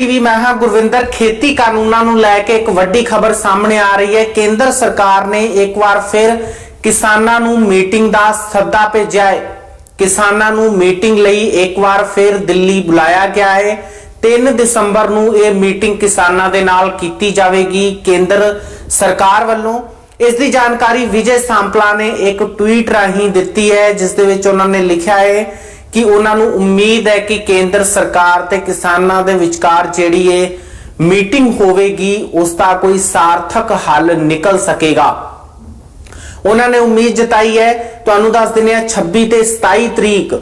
TV ਮੈਂ ਹਾਂ ਗੁਰਵਿੰਦਰ, ਖੇਤੀ ਕਾਨੂੰਨਾਂ ਨੂੰ ਲੈ ਕੇ ਇੱਕ ਵੱਡੀ ਖਬਰ ਸਾਹਮਣੇ ਆ ਰਹੀ ਹੈ। ਕੇਂਦਰ ਸਰਕਾਰ ਨੇ ਇੱਕ ਵਾਰ ਫਿਰ ਕਿਸਾਨਾਂ ਨੂੰ ਮੀਟਿੰਗ ਦਾ ਸੱਦਾ ਭੇਜਿਆ ਹੈ। ਕਿਸਾਨਾਂ ਨੂੰ ਮੀਟਿੰਗ ਲਈ ਇੱਕ ਵਾਰ ਫਿਰ ਦਿੱਲੀ ਬੁਲਾਇਆ ਗਿਆ ਹੈ। 3 ਦਸੰਬਰ ਨੂੰ ਇਹ ਮੀਟਿੰਗ ਕਿਸਾਨਾਂ ਦੇ ਨਾਲ ਕੀਤੀ ਜਾਵੇਗੀ। ਕੇਂਦਰ ਸਰਕਾਰ ਵੱਲੋਂ ਇਸ ਦੀ ਜਾਣਕਾਰੀ ਵਿਜੇ ਸਾਂਪਲਾ ਨੇ ਇੱਕ ਟਵੀਟ ਰਾਹੀਂ ਦਿੱਤੀ ਹੈ, ਜਿਸ ਦੇ ਵਿੱਚ ਉਹਨਾਂ ਨੇ ਲਿਖਿਆ ਹੈ ਕਿ ਉਹਨਾਂ ਨੂੰ ਉਮੀਦ ਹੈ ਕਿ ਕੇਂਦਰ ਸਰਕਾਰ ਤੇ ਕਿਸਾਨਾਂ ਦੇ ਵਿਚਕਾਰ ਜਿਹੜੀ ਇਹ ਮੀਟਿੰਗ ਹੋਵੇਗੀ ਉਸ ਦਾ ਕੋਈ ਸਾਰਥਕ ਹੱਲ ਨਿਕਲ ਸਕੇਗਾ। ਉਹਨਾਂ ਨੇ ਉਮੀਦ ਜਤਾਈ ਹੈ ਤੁਹਾਨੂੰ ਦੱਸ ਦਿੰਦੇ ਹਾਂ 26 ਤੇ 27 ਤਰੀਕ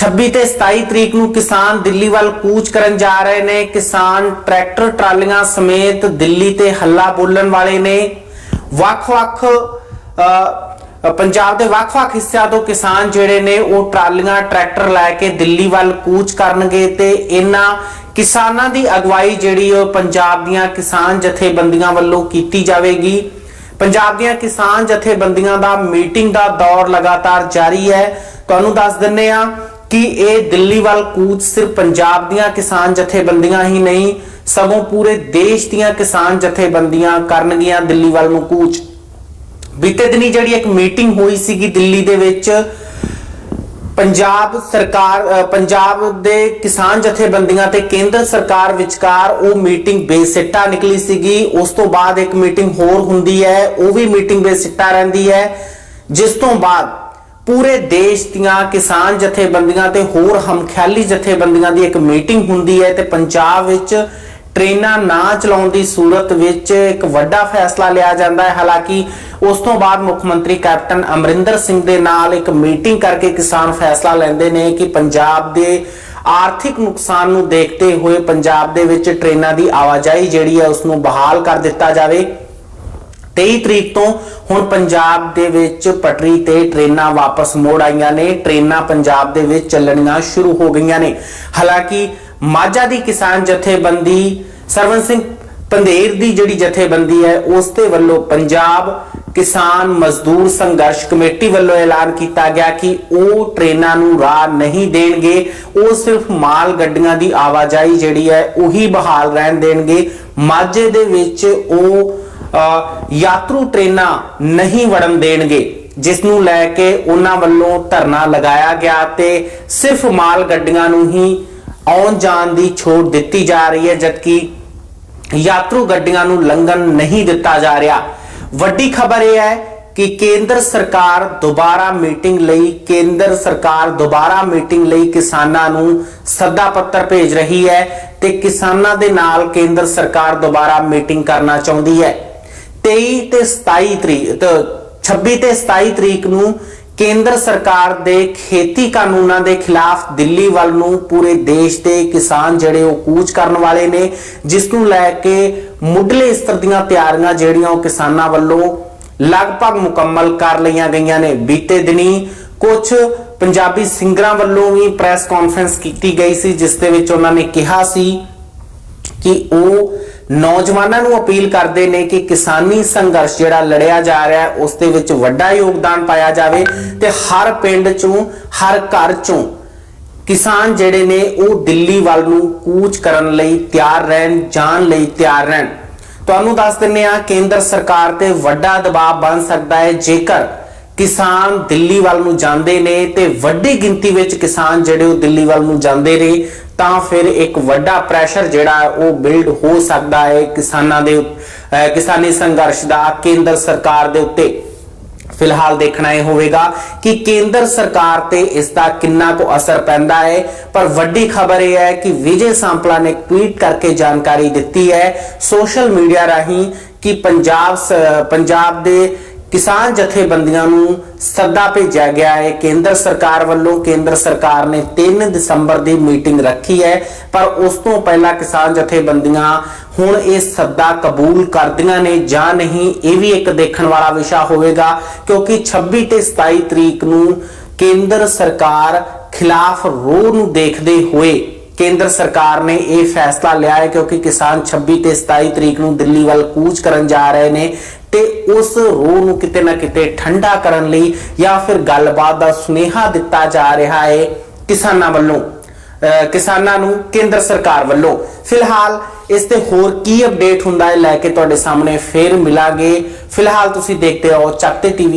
26 ਤੇ 27 ਤਰੀਕ ਨੂੰ ਕਿਸਾਨ ਦਿੱਲੀ ਵੱਲ ਕੂਚ ਕਰਨ ਜਾ ਰਹੇ ਨੇ। ਕਿਸਾਨ ਟਰੈਕਟਰ ਟਰਾਲੀਆਂ ਸਮੇਤ ਦਿੱਲੀ ਤੇ ਹੱਲਾ ਬੋਲਣ ਵਾਲੇ ਨੇ। ਵੱਖ-ਵੱਖ ਅ, ਪੰਜਾਬ ਦੇ ਵੱਖ-ਵੱਖ ਹਿੱਸਿਆਂ ਤੋਂ ਕਿਸਾਨ ਜਿਹੜੇ ਨੇ ਉਹ ਟਰਾਲੀਆਂ, ਟਰੈਕਟਰ ਲੈ ਕੇ ਦਿੱਲੀ ਵੱਲ ਕੂਚ ਕਰਨਗੇ ਤੇ ਇਹਨਾਂ ਕਿਸਾਨਾਂ ਦੀ ਅਗਵਾਈ ਜਿਹੜੀ ਉਹ ਪੰਜਾਬ ਦੀਆਂ ਕਿਸਾਨ ਜਥੇਬੰਦੀਆਂ ਵੱਲੋਂ ਕੀਤੀ ਜਾਵੇਗੀ। ਪੰਜਾਬ ਦੀਆਂ ਕਿਸਾਨ ਜਥੇਬੰਦੀਆਂ ਦਾ ਮੀਟਿੰਗ ਦਾ ਦੌਰ ਲਗਾਤਾਰ ਜਾਰੀ ਹੈ। ਤੁਹਾਨੂੰ ਦੱਸ ਦਿੰਨੇ ਆ ਕਿ ਇਹ ਦਿੱਲੀ ਵੱਲ ਕੂਚ ਸਿਰਫ ਪੰਜਾਬ ਦੀਆਂ ਕਿਸਾਨ ਜਥੇਬੰਦੀਆਂ ਹੀ ਨਹੀਂ, ਸਗੋਂ ਪੂਰੇ ਦੇਸ਼ ਦੀਆਂ ਕਿਸਾਨ ਜਥੇਬੰਦੀਆਂ ਕਰਨਗੀਆਂ ਦਿੱਲੀ ਵੱਲ ਨੂੰ ਕੂਚ। ਬੀਤੇ ਦਿਨੀ ਜਿਹੜੀ ਇੱਕ ਮੀਟਿੰਗ ਹੋਈ ਸੀਗੀ ਦਿੱਲੀ ਦੇ ਵਿੱਚ, ਪੰਜਾਬ ਸਰਕਾਰ ਪੰਜਾਬ ਦੇ ਕਿਸਾਨ ਜਥੇਬੰਦੀਆਂ ਤੇ ਕੇਂਦਰ ਸਰਕਾਰ ਵਿਚਕਾਰ ਉਹ ਮੀਟਿੰਗ ਬੇਸਿੱਟਾ ਨਿਕਲੀ ਸੀਗੀ। ਉਸ ਤੋਂ ਬਾਅਦ ਇੱਕ ਮੀਟਿੰਗ ਹੋਰ ਹੁੰਦੀ ਹੈ, ਉਹ ਵੀ ਮੀਟਿੰਗ ਬੇਸਿੱਟਾ ਰਹਿੰਦੀ ਹੈ। ਜਿਸ ਤੋਂ ਬਾਅਦ ਪੂਰੇ ਦੇਸ਼ ਦੀਆਂ ਕਿਸਾਨ ਜਥੇਬੰਦੀਆਂ ਤੇ ਹੋਰ ਹਮਖਿਆਲੀ ਜਥੇਬੰਦੀਆਂ ਦੀ ਇੱਕ ਮੀਟਿੰਗ ਹੁੰਦੀ ਹੈ ਤੇ ਪੰਜਾਬ ਵਿੱਚ ਟ੍ਰੇਨਾਂ ਨਾ ਚਲਾਉਣ ਦੀ ਸੂਰਤ ਵਿੱਚ ਇੱਕ ਵੱਡਾ ਫੈਸਲਾ ਲਿਆ ਜਾਂਦਾ ਹੈ। ਹਾਲਾਂਕਿ ਉਸ ਤੋਂ ਬਾਅਦ ਮੁੱਖ ਮੰਤਰੀ ਕੈਪਟਨ ਅਮਰਿੰਦਰ ਸਿੰਘ ਦੇ ਨਾਲ ਇੱਕ ਮੀਟਿੰਗ ਕਰਕੇ ਕਿਸਾਨ ਫੈਸਲਾ ਲੈਂਦੇ ਨੇ ਕਿ ਪੰਜਾਬ ਦੇ ਆਰਥਿਕ ਨੁਕਸਾਨ ਨੂੰ ਦੇਖਦੇ ਹੋਏ ਪੰਜਾਬ ਦੇ ਵਿੱਚ ਟ੍ਰੇਨਾਂ ਦੀ ਆਵਾਜਾਈ ਜਿਹੜੀ ਹੈ ਉਸ ਨੂੰ ਬਹਾਲ ਕਰ ਦਿੱਤਾ ਜਾਵੇ। 23 ਤਰੀਕ ਤੋਂ ਹੁਣ ਪੰਜਾਬ ਦੇ ਵਿੱਚ ਪਟਰੀ ਤੇ ਟ੍ਰੇਨਾਂ ਵਾਪਸ ਮੋੜ ਆਈਆਂ ਨੇ। ਟ੍ਰੇਨਾਂ ਪੰਜਾਬ ਦੇ ਵਿੱਚ ਚੱਲਣੀਆਂ ਸ਼ੁਰੂ ਹੋ ਗਈਆਂ ਨੇ। ਹਾਲਾਂਕਿ ਮਾਝਾ ਦੀ ਕਿਸਾਨ ਜਥੇਬੰਦੀ ਸਰਵਨ ਸਿੰਘ ਪੰਧੇਰ ਦੀ ਜਿਹੜੀ ਜਥੇਬੰਦੀ ਹੈ, ਉਸ ਦੇ ਵੱਲੋਂ ਪੰਜਾਬ ਕਿਸਾਨ ਮਜ਼ਦੂਰ ਸੰਘਰਸ਼ ਕਮੇਟੀ ਵੱਲੋਂ ਐਲਾਨ ਕੀਤਾ ਗਿਆ ਕਿ ਉਹ ਟ੍ਰੇਨਾਂ ਨੂੰ ਰਾਹ ਨਹੀਂ ਦੇਣਗੇ। ਉਹ ਸਿਰਫ ਮਾਲ ਗੱਡੀਆਂ ਦੀ ਆਵਾਜਾਈ ਜਿਹੜੀ ਹੈ, ਉਹੀ ਬਹਾਲ ਰਹਿਣ ਦੇਣਗੇ। ਮਾਝੇ ਦੇ ਵਿੱਚ ਉਹ ਯਾਤਰੂ ਟ੍ਰੇਨਾਂ ਨਹੀਂ ਵੜਨ ਦੇਣਗੇ, ਜਿਸ ਨੂੰ ਲੈ ਕੇ ਉਹਨਾਂ ਵੱਲੋਂ ਧਰਨਾ ਲਗਾਇਆ ਗਿਆ ਤੇ ਸਿਰਫ ਮਾਲ ਗੱਡੀਆਂ ਨੂੰ ਹੀ ਆਉਣ ਜਾਣ ਦੀ ਛੋਟ ਦਿੱਤੀ ਜਾ ਰਹੀ ਹੈ, ਜਦਕਿ ਯਾਤਰੂ ਗੱਡੀਆਂ ਨੂੰ ਲੰਘਣ ਨਹੀਂ ਦਿੱਤਾ ਜਾ ਰਿਹਾ। ਵੱਡੀ ਖਬਰ ਇਹ ਹੈ ਕਿ ਕੇਂਦਰ ਸਰਕਾਰ ਦੁਬਾਰਾ ਮੀਟਿੰਗ ਲਈ, ਕੇਂਦਰ ਸਰਕਾਰ ਦੁਬਾਰਾ ਮੀਟਿੰਗ ਲਈ ਕਿਸਾਨਾਂ ਨੂੰ ਸੱਦਾ ਪੱਤਰ ਭੇਜ ਰਹੀ ਹੈ ਤੇ ਕਿਸਾਨਾਂ ਦੇ ਨਾਲ ਕੇਂਦਰ ਸਰਕਾਰ ਦੁਬਾਰਾ ਮੀਟਿੰਗ ਕਰਨਾ ਚਾਹੁੰਦੀ ਹੈ। 23 ਤੇ 27 ਤਰੀਕ, ਤੇ 26 ਤੇ 27 ਤਰੀਕ ਨੂੰ ਕੇਂਦਰ ਸਰਕਾਰ ਦੇ ਖੇਤੀ ਕਾਨੂੰਨਾਂ ਦੇ ਖਿਲਾਫ ਦਿੱਲੀ ਵੱਲ ਨੂੰ ਪੂਰੇ ਦੇਸ਼ ਦੇ ਕਿਸਾਨ ਜਿਹੜੇ ਉਹ ਕੂਚ ਕਰਨ ਵਾਲੇ ਨੇ, ਜਿਸ ਨੂੰ ਲੈ ਕੇ ਮੁੱਢਲੇ ਸਤਰ ਦੀਆਂ ਤਿਆਰੀਆਂ ਜਿਹੜੀਆਂ ਉਹ ਕਿਸਾਨਾਂ ਵੱਲੋਂ ਲਗਭਗ ਮੁਕੰਮਲ ਕਰ ਲਈਆਂ ਗਈਆਂ ਨੇ। ਬੀਤੇ ਦਿਨੀ ਕੁਝ ਪੰਜਾਬੀ ਸਿੰਗਰਾਂ ਵੱਲੋਂ ਵੀ ਪ੍ਰੈਸ ਕਾਨਫਰੰਸ ਕੀਤੀ ਗਈ ਸੀ, ਜਿਸ ਦੇ ਵਿੱਚ ਉਹਨਾਂ ਨੇ ਕਿਹਾ ਸੀ ਕਿ ਉਹ ਨੌਜਵਾਨਾਂ ਨੂੰ ਅਪੀਲ ਕਰਦੇ ਨੇ ਕਿ ਕਿਸਾਨੀ ਸੰਘਰਸ਼ ਜਿਹੜਾ ਲੜਿਆ ਜਾ ਰਿਹਾ ਹੈ, ਉਸ ਦੇ ਵਿੱਚ ਵੱਡਾ ਯੋਗਦਾਨ ਪਾਇਆ ਜਾਵੇ ਤੇ ਹਰ ਪਿੰਡ ਚੋਂ, ਹਰ ਘਰ ਚੋਂ ਕਿਸਾਨ ਜਿਹੜੇ ਨੇ ਉਹ ਦਿੱਲੀ ਵੱਲ ਨੂੰ ਕੂਚ ਕਰਨ ਲਈ ਤਿਆਰ ਰਹਿਣ, ਜਾਣ ਲਈ ਤਿਆਰ ਰਹਿਣ। ਤੁਹਾਨੂੰ ਦੱਸ ਦਿੰਨੇ ਆ, ਕੇਂਦਰ ਸਰਕਾਰ ਤੇ ਵੱਡਾ ਦਬਾਅ ਬਣ ਸਕਦਾ ਹੈ, ਜੇਕਰ ਕਿਸਾਨ ਦਿੱਲੀ ਵੱਲ ਨੂੰ ਜਾਂਦੇ ਨੇ ਤੇ ਵੱਡੀ ਗਿਣਤੀ ਵਿੱਚ ਕਿਸਾਨ ਜਿਹੜੇ ਉਹ ਦਿੱਲੀ ਵੱਲ ਨੂੰ ਜਾਂਦੇ ਨੇ ਤਾਂ ਫਿਰ ਇੱਕ ਵੱਡਾ ਪ੍ਰੈਸ਼ਰ ਜਿਹੜਾ ਉਹ ਬਿਲਡ ਹੋ ਸਕਦਾ ਹੈ ਕਿਸਾਨਾਂ ਦੇ ਕਿਸਾਨੀ ਸੰਘਰਸ਼ ਦਾ ਕੇਂਦਰ ਸਰਕਾਰ ਦੇ ਉੱਤੇ। ਫਿਲਹਾਲ ਦੇਖਣਾ ਇਹ ਹੋਵੇਗਾ ਕਿ ਕੇਂਦਰ ਸਰਕਾਰ ਤੇ ਇਸ ਦਾ ਕਿੰਨਾ ਕੁ ਅਸਰ ਪੈਂਦਾ ਹੈ। ਪਰ ਵੱਡੀ ਖਬਰ ਇਹ ਹੈ ਕਿ ਵਿਜੇ ਸਾਂਪਲਾ ਨੇ ਟਵੀਟ ਕਰਕੇ ਜਾਣਕਾਰੀ ਦਿੱਤੀ ਹੈ ਸੋਸ਼ਲ ਮੀਡੀਆ ਰਾਹੀਂ ਕਿ ਪੰਜਾਬ ਪੰਜਾਬ ਦੇ ਕਿਸਾਨ ਜਥੇਬੰਦੀਆਂ ਨੂੰ ਸੱਦਾ ਭੇਜਿਆ ਗਿਆ ਹੈ। ਕੇਂਦਰ ਸਰਕਾਰ ਵੱਲੋਂ ਕੇਂਦਰ ਸਰਕਾਰ ਨੇ 3 ਦਸੰਬਰ ਦੀ ਮੀਟਿੰਗ ਰੱਖੀ ਹੈ, ਪਰ ਉਸ ਤੋਂ ਪਹਿਲਾਂ ਕਿਸਾਨ ਜਥੇਬੰਦੀਆਂ ਹੁਣ ਇਹ ਸੱਦਾ ਕਬੂਲ ਕਰਦੀਆਂ ਨੇ ਜਾਂ ਨਹੀਂ, ਇਹ ਵੀ ਇੱਕ ਦੇਖਣ ਵਾਲਾ ਵਿਸ਼ਾ ਹੋਵੇਗਾ, ਕਿਉਂਕਿ 26 ਤੇ 27 ਤਰੀਕ ਨੂੰ ਕੇਂਦਰ ਸਰਕਾਰ ਖਿਲਾਫ ਰੋਹ ਨੂੰ ਦੇਖਦੇ ਹੋਏ ਕੇਂਦਰ ਸਰਕਾਰ ਨੇ ਇਹ ਫੈਸਲਾ ਲਿਆ ਹੈ ਕਿਉਂਕਿ ਕਿਸਾਨ 26 ਤੇ 27 ਤਰੀਕ ਨੂੰ ਦਿੱਲੀ ਵੱਲ ਕੂਚ ਕਰਨ ਜਾ ਰਹੇ ਨੇ ਤੇ ਉਸ ਰੋਹ ਨੂੰ ਕਿਤੇ ਨਾ ਕਿਤੇ ਠੰਡਾ ਕਰਨ ਲਈ ਜਾਂ ਫਿਰ ਗੱਲਬਾਤ ਦਾ ਸੁਨੇਹਾ ਦਿੱਤਾ ਜਾ ਰਿਹਾ ਹੈ ਕਿਸਾਨਾਂ ਵੱਲੋਂ। ਅਹ ਕਿਸਾਨਾਂ ਨੂੰ ਕੇਂਦਰ ਸਰਕਾਰ ਵੱਲੋਂ। ਫਿਲਹਾਲ ਇਸ ਤੇ ਹੋਰ ਕੀ ਅਪਡੇਟ ਹੁੰਦਾ ਹੈ ਲੈ ਕੇ ਤੁਹਾਡੇ ਸਾਹਮਣੇ ਫੇਰ ਮਿਲਾਂਗੇ। ਫਿਲਹਾਲ ਤੁਸੀਂ ਦੇਖਦੇ ਰਹੋ ਚੱਕਤੇ ਟੀਵੀ